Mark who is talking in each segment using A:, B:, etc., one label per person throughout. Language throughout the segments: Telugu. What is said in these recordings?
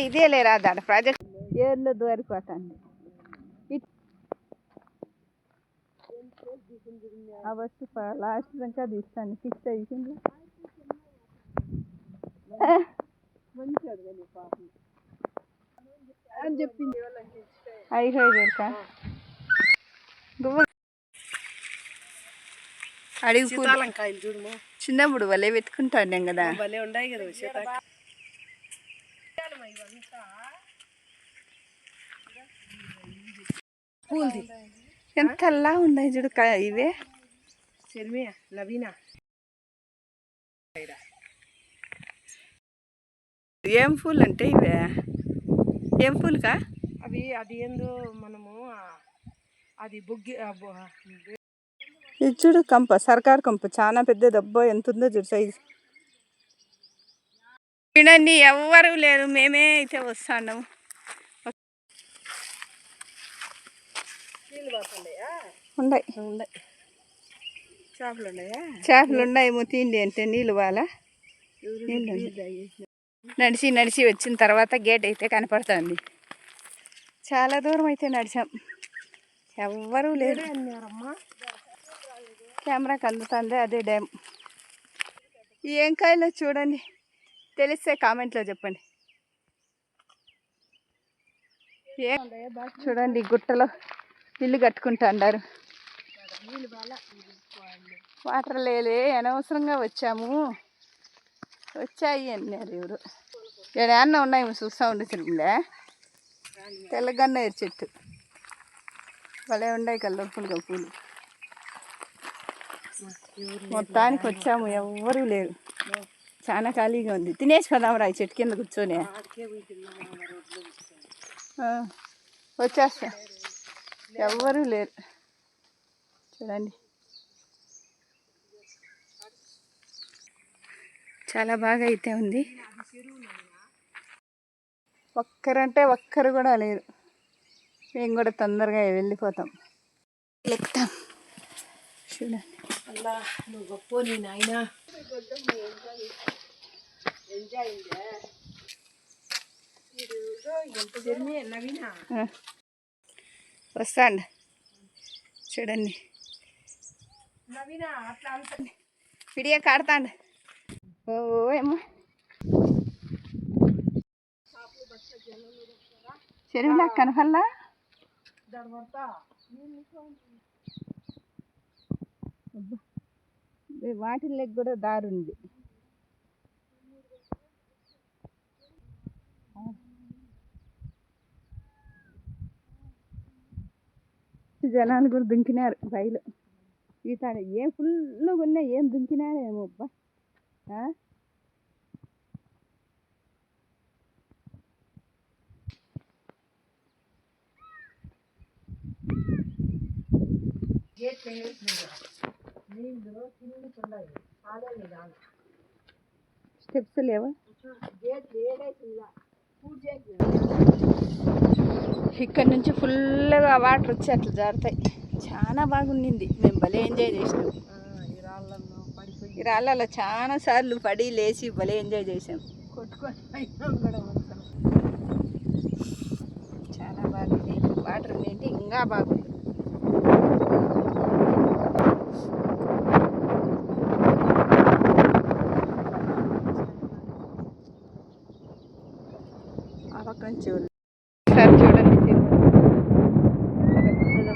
A: ఇదే లేరా దాని ప్రాజెక్ట్ ఏళ్ళు దోరిపోతాను ఆ వస్తు లాస్ట్ దాకా తీస్తాను ఫిక్స్ అయ్యింది. మంచి పాపం.
B: అని చెప్పింది.
A: పెడతా గువ్వ అడిగి
B: చూడము
A: చిన్నప్పుడు వలే పెట్టుకుంటాను కదా.
B: భలే ఉన్నాయి కదా పూల్ది
A: ఎంతలా ఉన్నాయి చూడు ఇవే.
B: లవీనా
A: ఏం పూలు అంటే ఇవే? ఏం పూలుకా?
B: అవి అది ఏందో మనము అది బుగ్గి
A: ఇది. చూడు కంప సర్కార్ కంప. చాలా పెద్ద దెబ్బ ఎంత ఉందో చూడు సైజు. చూడండి ఎవ్వరు లేరు. మేమే అయితే
B: పోతున్నాయా
A: ఉన్నాయి
B: ఉన్నాయి చేపలు ఉన్నాయా
A: చేపలు తీండి అంటే నీళ్ళు వాళ్ళ నీళ్ళు నడిచి నడిచి వచ్చిన తర్వాత గేట్ అయితే కనపడుతుంది. చాలా దూరం అయితే నడిచాం. ఎవ్వరూ లేరు.
B: అన్నారమ్మా
A: కెమెరాకి అందుతుంది అదే డ్యామ్. ఏం కాయలో చూడండి. తెలిస్తే కామెంట్లో చెప్పండి. ఏ చూడండి గుట్టలో ఇల్లు కట్టుకుంటాండారు. వాటర్ లేలే అనవసరంగా వచ్చాము. వచ్చాయి అన్నారు ఎవరు. ఏడన్నా ఉన్నాయి చూస్తూ ఉండి తిరుగులే తెల్లగన్నేరు చెట్టు. భలే ఉన్నాయి కల్లర్ఫుల్గా పూలు. మొత్తానికి వచ్చాము ఎవ్వరూ లేరు. చాలా ఖాళీగా ఉంది. తినేసి పదాం ఈ చెట్టు కింద కూర్చొని. వచ్చేస్తా. ఎవ్వరూ లేరు. చూడండి. చాలా బాగా అయితే ఉంది. ఒక్కరంటే ఒక్కరు కూడా లేరు. మేము కూడా తొందరగా వెళ్ళిపోతాం. ఎక్కుతాం చూడండి.
B: అల్లా నువ్వు గొప్ప నీ నాయన.
A: వస్తాండి. చూడండి.
B: నవీనా అట్లా అంత
A: పిడియ కాడతాండి. చెరువులా కనపల్లా
B: దాని పడతా
A: కూడా దారుంది. జనాలు కూడా దుంకినారు రైలు. ఈతాడ ఏం ఫుల్గా ఉన్నాయి ఏం దుంకినారేమో అబ్బా.
B: గేట్ నీళ్ళు
A: స్టెప్స్ లేవా?
B: గేట్
A: ఇక్కడ నుంచి ఫుల్గా వాటర్ వచ్చి అట్లా జారుతాయి. చాలా బాగుండింది. మేము భలే ఎంజాయ్ చేసినాం.
B: ఈ
A: రాళ్ళలో చాలా సార్లు పడి లేచి భలే ఎంజాయ్ చేసాం
B: కొట్టుకొని
A: చాలా బాగుంది. వాటర్ ఉండింది ఇంకా బాగుంది. అవకాశం పక్క నుంచి చూడు. ఒకసారి చూడండి చెరువు. పెద్దగా.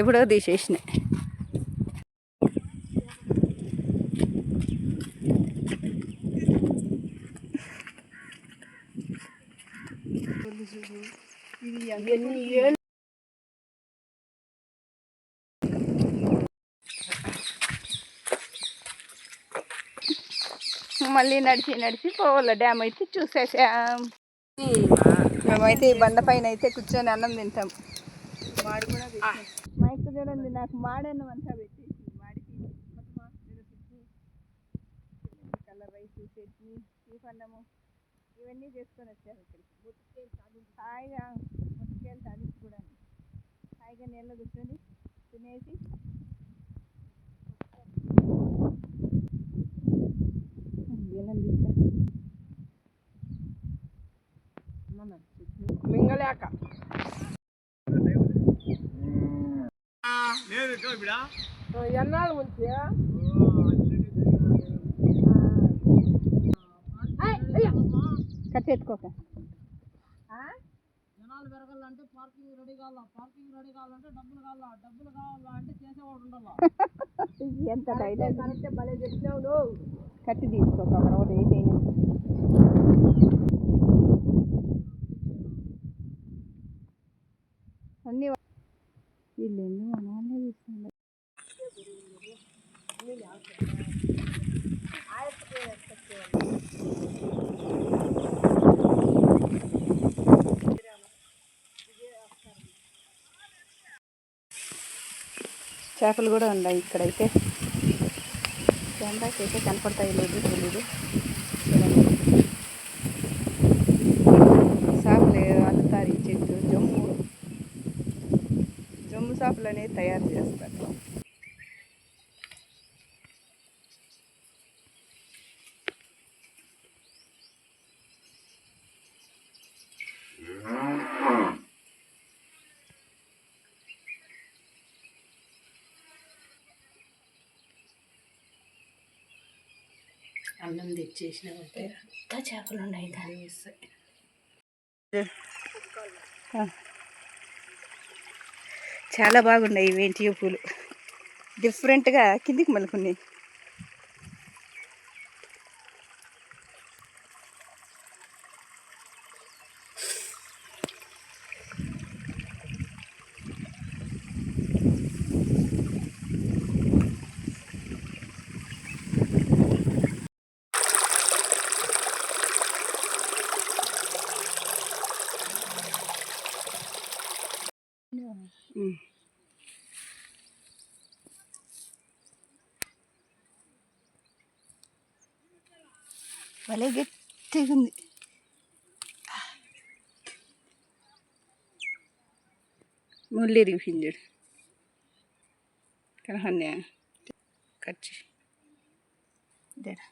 A: ఎప్పుడో తీసేసిన. మళ్ళీ నడిచి నడిచి పోవాల డ్యామ్ అయితే చూసేసాం. మేమైతే ఈ బండ పైన అయితే కూర్చొని అన్నం తింటాం. మాడి కూడా ఇక్క చూడండి నాకు మాడన్నం అంతా పెట్టేసి మాడికి కలర్ రైస్ చట్నీ పన్నము ఇవన్నీ చేసుకొని వచ్చారు ఇక్కడికి. హాయిగా ముట్టుకెళ్ళి తాలింపు కూడా హాయిగా నీళ్ళ కూర్చొని తినేసి
B: మింగలేక. ఎన్నాళ్ళు ముంచి?
A: కట్టెత్తుకోక
C: జనాలు పెరగాలంటే పార్కింగ్ రెడీ కావాలా? పార్కింగ్ రెడీ కావాలంటే డబ్బులు కావాలా? డబ్బులు కావాలా అంటే చేసేవాడు ఉండాలా?
A: ఎంత డైలాగ్.
B: కరెక్టే భలే చెప్పినావు
A: కట్టి తీసుకోక ఒక రోజు వేసేయను అన్నీ వీళ్ళు చేపలు కూడా ఉన్నాయి ఇక్కడైతే. కెమెరాకి అయితే కనపడతాయి లేదు తెలీదు చూడండి చేపలు అల్లుతారు ఈ చెట్టు జమ్ము జమ్ము చేపలు అనేది తయారు చేస్తారు
B: అన్నం తెచ్చేసిన
A: ఎంత చేపలు ఉన్నాయి కానీ చాలా బాగున్నాయి ఇవేంటి పూలు. డిఫరెంట్గా కిందికి మలుకున్నాయి భలే గట్టిగా ఉంది ముళ్ళు ఇరిగిపోయింది చూడు. కనహన్యా. కచ్చి ఇదేరా.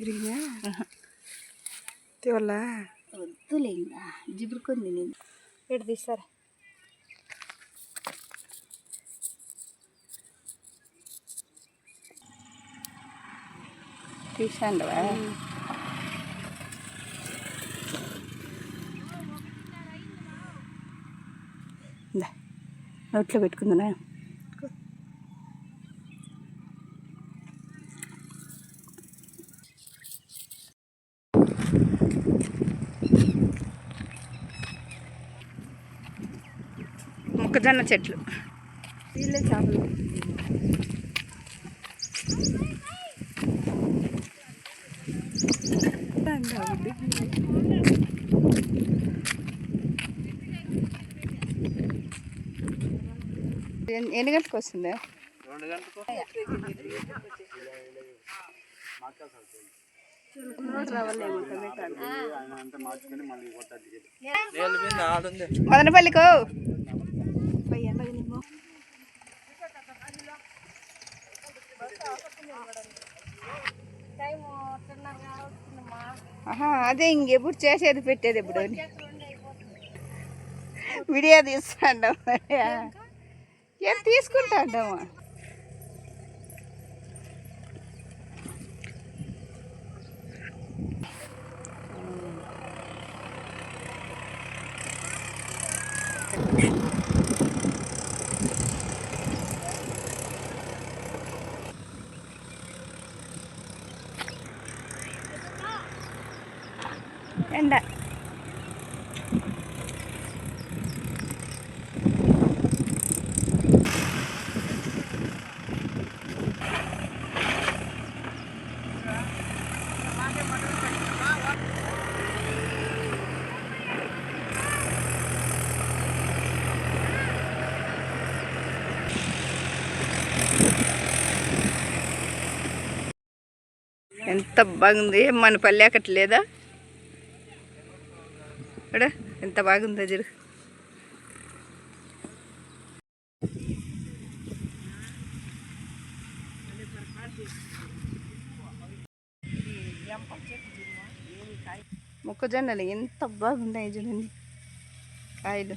A: ఇరిగినా వద్దులే ఇంకా జిబురుకుంది నేను ఎటు తీస్తారా? తీసాండవా నోట్లో పెట్టుకుందా మొక్కజొన్న చెట్లు. వీళ్ళే చేపలు. ఎన్ని ఎన్ని గంటలకు వస్తుందా? మదనపల్లికో? అదే ఇంకెప్పుడు చేసేది పెట్టేది ఎప్పుడు వీడియో తీసుకుంటాం ఏం తీసుకుంటాడమ్మా? ఎంత బాగుంది? ఏం మన పల్లె అక్కట్ లేదా? ఇక్కడ ఎంత బాగుందో జరు మొక్కజొన్నలు ఎంత బాగున్నాయి చూడండి. కాయలు.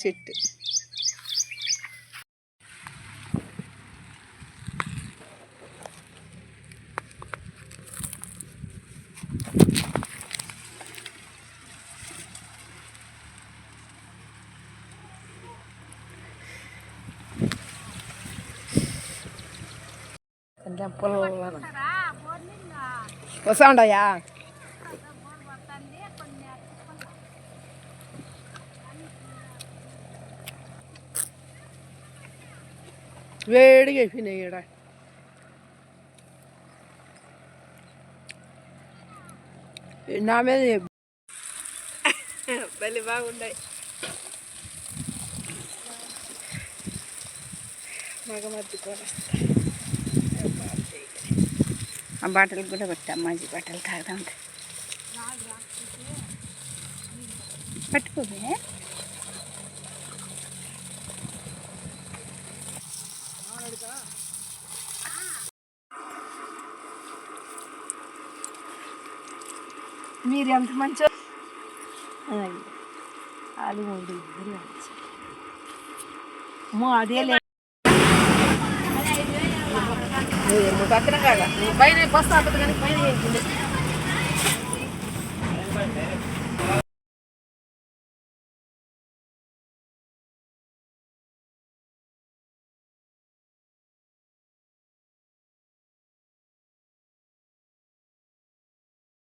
A: కాయల చెట్టు
B: కొంచెం పొలం వస్తా ఉండయా వేడిగా అయిపోయినాయి ఈడ. నా మీద
A: భలే బాగున్నాయి.
B: మగమద్ది కూడా
A: ఆ బట్టలు కూడా పెట్టా మంచి బట్టలు తాగుతా ఉంటాయి పట్టుకోవే.
B: మీరు ఎంత మంచి అది మూడు ఇద్దరు మంచి. అదే లేదు పక్కన కాగా పైన బస్సు ఆపదు కానీ పైన